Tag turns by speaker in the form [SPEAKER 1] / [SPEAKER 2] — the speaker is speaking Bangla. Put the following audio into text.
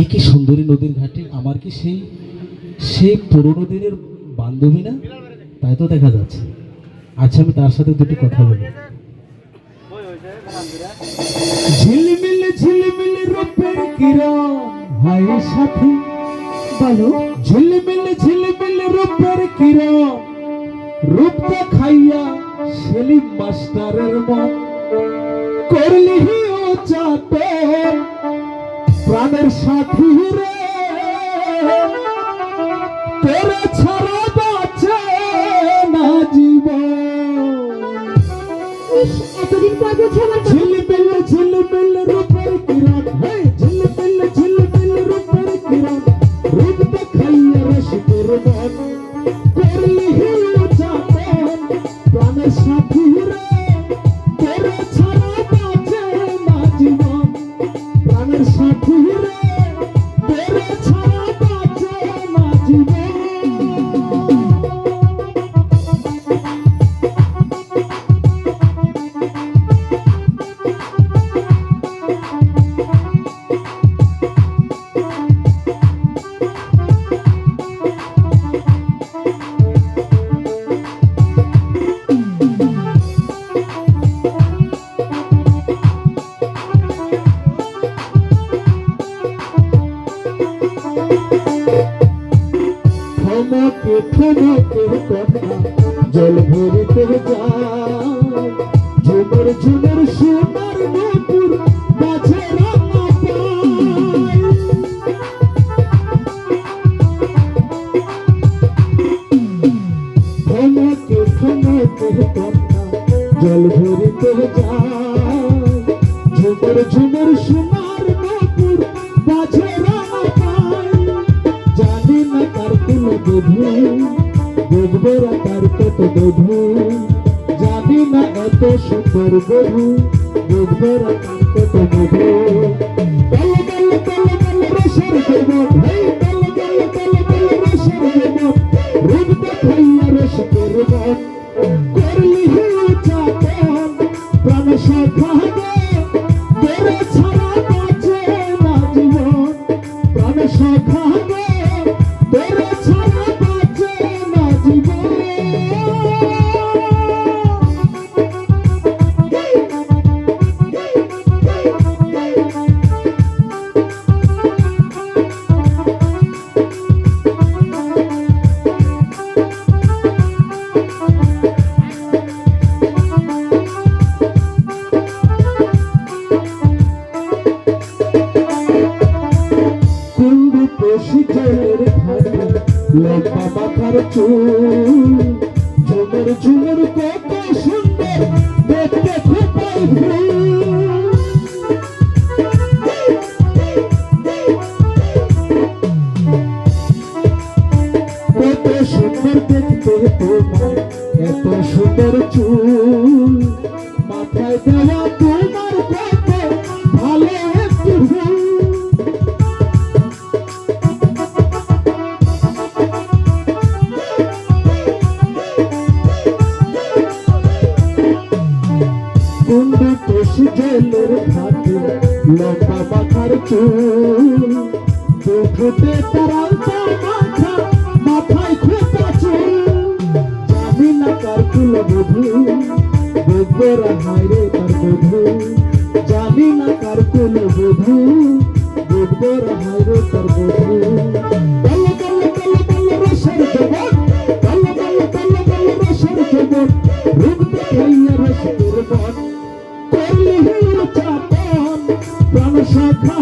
[SPEAKER 1] এ কি সুন্দরী নদীর ঘাটে? আমার কি সেই সেই পুরোনো দিনের বান্ধবী না? তাই তো দেখা যাচ্ছে। আচ্ছা আমি তার সাথে দুটি কথা বলি। ঝিলমিল ঝিলমিল রূপের কিরণ হাই সাথী।
[SPEAKER 2] বলো।
[SPEAKER 1] ঝিলমিল ঝিলমিল রূপের কিরণ রূপটা খাইয়া সেলিম মাস্টারের মন। করলি ও চাতন প্রাণের সাথী রে। তোরা ছাড়া বাঁচে না জীবন।
[SPEAKER 2] এতদিন পর বুঝে আমার
[SPEAKER 1] ঝিলমিল ঝিলমিল রূপের কিরণ। হে ঝিলমিল ঝিলমিল রূপের কিরণ। রূপটা খাইয়া রসিকের মন করলি থমকে থমকে কথা, জল ভরিতে ঝুমর ঝুমর সোনার নপুর বাজে থমকে থমকে কথা, জল ভরিতে যায়। ঝুমর ঝুমর সোনার না তার কত বধু জানি না এত সুন্দর বধু দেখবে না তার কত বধু মাথার চুল ঝুমুর ঝুমুর কত সুন্দর দেখতে তোমার এত সুন্দর চুল। মাথায় দেওয়া তোমার তোষি জলের ঘাটে লম্বা মাথার চুল। দুঠোতে তার আলতা মাথা মাথায় খোপা চুল। জানি না কার কুল বধু, দেখবে হায়রে তার বধু। জানি না কার কুল বধু, দেখবে হায়রে তার বধু। প্রাণ শাখা